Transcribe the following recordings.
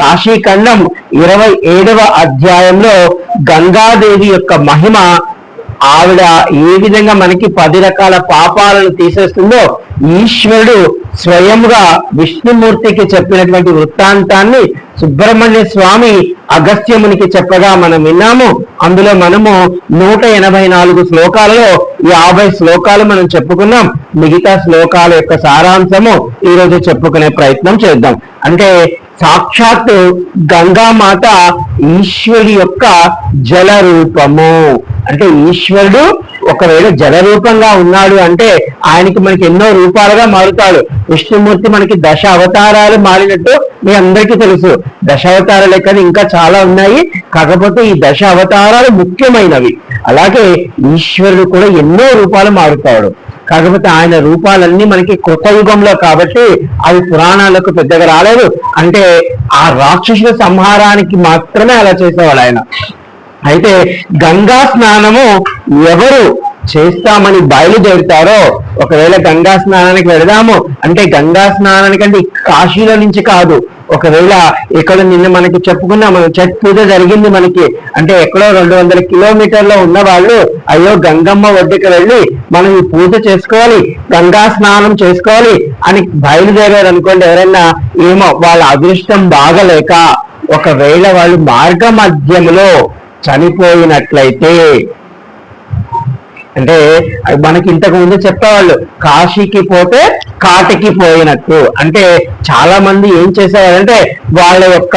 కాశీఖండం ఇరవై ఏడవ అధ్యాయంలో గంగాదేవి యొక్క మహిమ ఆవిడ ఏ విధంగా మనకి పది రకాల పాపాలను తీసేస్తుందో ఈశ్వరుడు స్వయంగా విష్ణుమూర్తికి చెప్పినటువంటి వృత్తాంతాన్ని సుబ్రహ్మణ్య స్వామి అగస్త్యమునికి చెప్పగా మనం విన్నాము. అందులో మనము నూట ఎనభై నాలుగు శ్లోకాలలో యాభై శ్లోకాలు మనం చెప్పుకున్నాం. మిగతా శ్లోకాల యొక్క సారాంశము ఈ రోజు చెప్పుకునే ప్రయత్నం చేద్దాం. అంటే సాక్షాత్ గంగామాత ఈశ్వరుడి యొక్క జల రూపము అంటే ఈశ్వరుడు ఒకవేళ జల రూపంగా ఉన్నాడు అంటే ఆయనకి మనకి ఎన్నో రూపాలుగా మారుతాడు. విష్ణుమూర్తి మనకి దశ అవతారాలు మారినట్టు మీ అందరికీ తెలుసు. దశ అవతారాలు కానీ ఇంకా చాలా ఉన్నాయి. కాకపోతే ఈ దశ అవతారాలు ముఖ్యమైనవి. అలాగే ఈశ్వరుడు కూడా ఎన్నో రూపాలు మారుతాడు. కాకపోతే ఆయన రూపాలన్నీ మనకి కొత్త యుగంలో కాబట్టి అవి పురాణాలకు పెద్దగా రాలేదు. అంటే ఆ రాక్షసుల సంహారానికి మాత్రమే అలా చేసేవాడు ఆయన. అయితే గంగా స్నానము ఎవరు చేస్తామని బయలుదేరుతారో ఒకవేళ గంగా స్నానానికి వెళదాము అంటే గంగా స్నానానికి అంటే కాశీలో నుంచి కాదు. ఒకవేళ ఇక్కడ నిన్న మనకి చెప్పుకున్నా మన చట్ పూజ జరిగింది మనకి. అంటే ఎక్కడో రెండు వందల కిలోమీటర్లో ఉన్న వాళ్ళు అయ్యో గంగమ్మ ఒడ్డుకి వెళ్ళి మనం ఈ పూజ చేసుకోవాలి గంగా స్నానం చేసుకోవాలి అని బయలుదేరారు అనుకోండి ఎవరైనా ఏమో వాళ్ళ అదృష్టం బాగలేక ఒకవేళ వాళ్ళు మార్గ మధ్యంలో చనిపోయినట్లయితే అంటే మనకి ఇంతకు ముందు చెప్పేవాళ్ళు కాశీకి పోతే కాటికి పోయినట్టు. అంటే చాలా మంది ఏం చేసేవారంటే వాళ్ళ యొక్క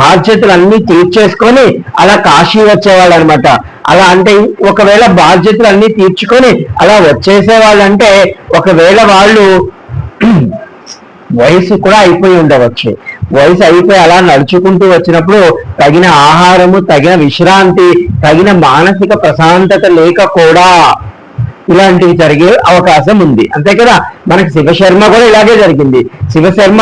బాధ్యతలన్నీ తీర్చేసుకొని అలా కాశీ వచ్చేవాళ్ళు అనమాట అలా అంటే ఒకవేళ బాధ్యతలు అన్ని తీర్చుకొని అలా వచ్చేసేవాళ్ళు అంటే ఒకవేళ వాళ్ళు వయసు కూడా అయిపోయి ఉండవచ్చు. వయసు అయిపోయి అలా నడుచుకుంటూ వచ్చినప్పుడు తగిన ఆహారము తగిన విశ్రాంతి తగిన మానసిక ప్రశాంతత లేక కూడా ఇలాంటివి జరిగే అవకాశం ఉంది. అంతే కదా? మనకి శివశర్మ కూడా ఇలాగే జరిగింది. శివశర్మ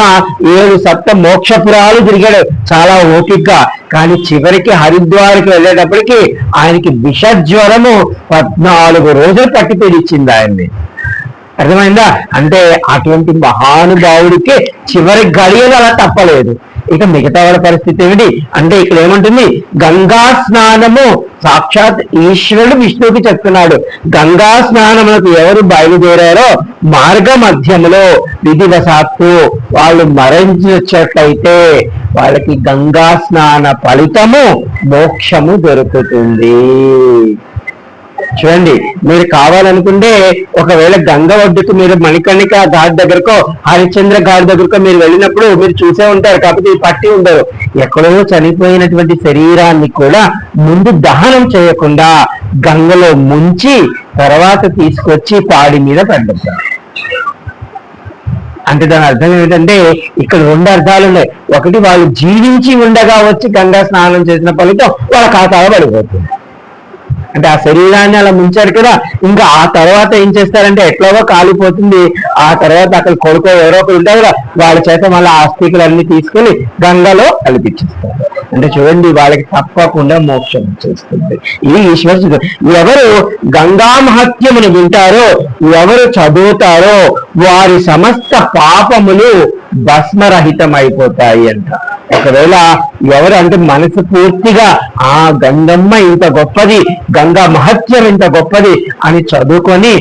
ఏడు సప్త మోక్షపురాలు తిరిగాడు. చాలా ఓపికగా కానీ చివరికి హరిద్వార్కి వెళ్ళేటప్పటికి ఆయనకి విషజ్వరము పద్నాలుగు రోజులు పట్టి పీడిచ్చింది ఆయన్ని. అర్థమైందా? అంటే అటువంటి మహానుభావుడికి చివరి గడియలు అలా తప్పలేదు. ఇక మిగతా వాళ్ళ పరిస్థితి ఏమిటి? అంటే ఇక్కడ ఏమంటుంది? గంగా స్నానము సాక్షాత్ ఈశ్వరుడు విష్ణువుకి చెప్తున్నాడు. గంగా స్నానములకు ఎవరు బయలుదేరారో మార్గ మధ్యములో విధివశాత్తు వాళ్ళు మరణించినట్లయితే వాళ్ళకి గంగా స్నాన ఫలితము మోక్షము దొరుకుతుంది. చూడండి మీరు కావాలనుకుంటే ఒకవేళ గంగ ఒడ్డుకు మీరు మణికర్ణిక ఘాట్ దగ్గరకో హరిశ్చంద్ర ఘాట్ దగ్గరకో మీరు వెళ్ళినప్పుడు మీరు చూసే ఉంటారు కాకపోతే ఈ పట్టి ఉండదు. ఎక్కడో చనిపోయినటువంటి శరీరాన్ని కూడా ముందు దహనం చేయకుండా గంగలో ముంచి తర్వాత తీసుకొచ్చి పాడి మీద పండుతారు అంటే దాని అర్థం ఏమిటంటే ఇక్కడ రెండు అర్థాలు ఉన్నాయి. ఒకటి వాళ్ళు జీవించి ఉండగా వచ్చి గంగా స్నానం చేసిన ఫలితం వాళ్ళ ఖాతాలో పడిపోతుంది. అంటే ఆ శరీరాన్ని అలా ముంచారు కదా ఇంకా ఆ తర్వాత ఏం చేస్తారంటే ఎట్లాగో కాలిపోతుంది. ఆ తర్వాత అక్కడ కొడుకో ఎవరో ఒకరు ఉంటారు కదా వాళ్ళ చేత మళ్ళీ అన్ని తీసుకొని గంగలో కల్పించేస్తారు. అంటే చూడండి వాళ్ళకి తప్పకుండా మోక్షం చేస్తుంది ఇది ఈశ్వర ఎవరు గంగా మహత్యమును వింటారో ఎవరు చదువుతారో వారి సమస్త పాపములు భస్మరహితం అయిపోతాయి అంట ఒకవేళ ఎవరంటే మనసు పూర్తిగా ఆ గంగమ్మ ఇంత గొప్పది గంగా మహత్యం ఇంత గొప్పది అని చదువుకొని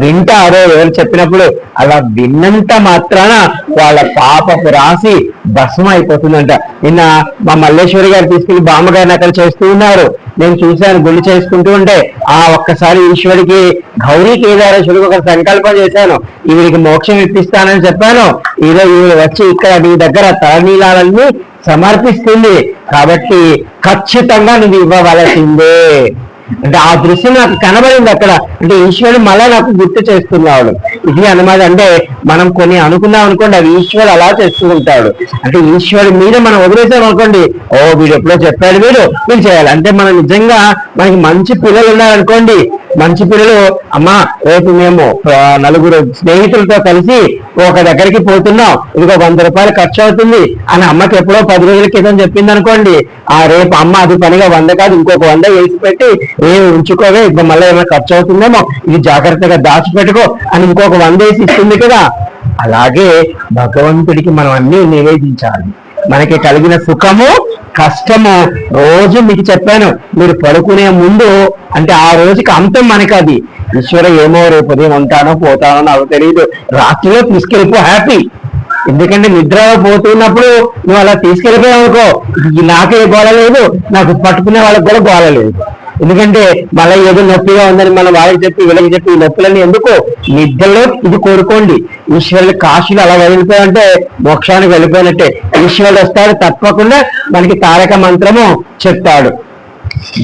వింటారో ఎవరు చెప్పినప్పుడు అలా విన్నంత మాత్రాన వాళ్ళ పాపపు రాసి భస్మం అయిపోతుందంట. నిన్న మా మల్లేశ్వరి గారు తీసుకెళ్ళి బామ్మగారిని అక్కడ చేస్తూ ఉన్నారు. నేను చూశాను గుళ్ళు చేసుకుంటూ ఉంటే ఆ ఒక్కసారి ఈశ్వరికి గౌరీ కేదారేశ్వరికి ఒక సంకల్పం చేశాను. ఈవిడికి మోక్షం ఇప్పిస్తానని చెప్పాను. ఈరోజు ఈవిడ వచ్చి ఇక్కడ నీ దగ్గర తలనీలాలన్నీ సమర్పిస్తుంది. కాబట్టి ఖచ్చితంగా నువ్వు ఇవ్వవలసిందే. అంటే ఆ దృశ్యం నాకు కనబడింది అక్కడ. అంటే ఈశ్వరుడు మళ్ళా నాకు గుర్తు చేస్తున్నాడు. ఇది అనమాట అంటే మనం కొన్ని అనుకున్నాం అనుకోండి అవి ఈశ్వరుడు అలా చేస్తూ ఉంటాడు. అంటే ఈశ్వరుడు మీద మనం వదిలేసాం అనుకోండి ఓ వీడు ఎప్పుడో చెప్పాడు వీడు వీడు చేయాలి. అంటే మనం నిజంగా మనకి మంచి పిల్లలు ఉన్నారనుకోండి మంచి పిల్లలు అమ్మా రేపు మేము నలుగురు స్నేహితులతో కలిసి ఒక దగ్గరికి పోతున్నాం. ఇదిగో వంద రూపాయలు ఖర్చు అవుతుంది అని అమ్మకి ఎప్పుడో పది రోజుల క్రితం చెప్పింది అనుకోండి. ఆ రేపు అమ్మ అది పనిగా వంద కాదు ఇంకొక వంద వేసి పెట్టి ఏమి ఉంచుకోవే ఇప్పుడు మళ్ళీ ఏమైనా ఖర్చు అవుతుందేమో ఇది జాగ్రత్తగా దాచిపెట్టుకో అని ఇంకొక వంద వేసి ఇస్తుంది కదా. అలాగే భగవంతుడికి మనం అన్ని నివేదించాలి. మనకి కలిగిన సుఖము కష్టము రోజు మీకు చెప్పాను. మీరు పడుకునే ముందు అంటే ఆ రోజుకి అంతం మనకి అది ఈశ్వర ఏమో రేపు ఉదయం ఉంటానో పోతానో నాకు తెలియదు రాత్రిలో తీసుకెళ్ళిపో హ్యాపీ ఎందుకంటే నిద్ర పోతున్నప్పుడు నువ్వు అలా తీసుకెళ్ళిపోయావు అనుకో నాకే గోళ లేదు నాకు పట్టుకునే వాళ్ళకి కూడా గోళ లేదు. ఎందుకంటే మళ్ళీ ఏదో నొప్పిగా ఉందని మనం వాళ్ళకి చెప్పి వీళ్ళకి చెప్పి ఈ నొప్పులన్నీ ఎందుకు? నిద్రలో ఇది కోరుకోండి. ఈశ్వరుడు కాశీలు అలా వెళ్ళిపోయాలంటే మోక్షానికి వెళ్ళిపోయినట్టే. ఈశ్వరుడు వస్తాడు తప్పకుండా మనకి తారక మంత్రము చెప్తాడు.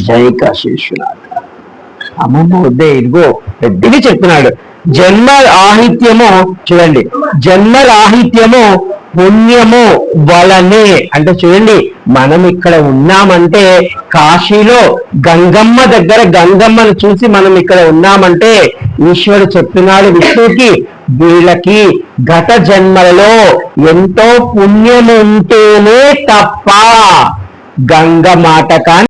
జై కాశీశ్వరాడు అమ్మమ్మ వద్దే ఇదిగో పెద్దగా చెప్తున్నాడు. జన్మ రాహిత్యము చూడండి. జన్మ రాహిత్యము పుణ్యము వలనే. అంటే చూడండి మనం ఇక్కడ ఉన్నామంటే కాశీలో గంగమ్మ దగ్గర గంగమ్మను చూసి మనం ఇక్కడ ఉన్నామంటే ఈశ్వరుడు చెప్తున్నాడు విష్ణుకి వీళ్ళకి గత జన్మలలో ఎంతో పుణ్యం ఉంటేనే తప్ప గంగ మాట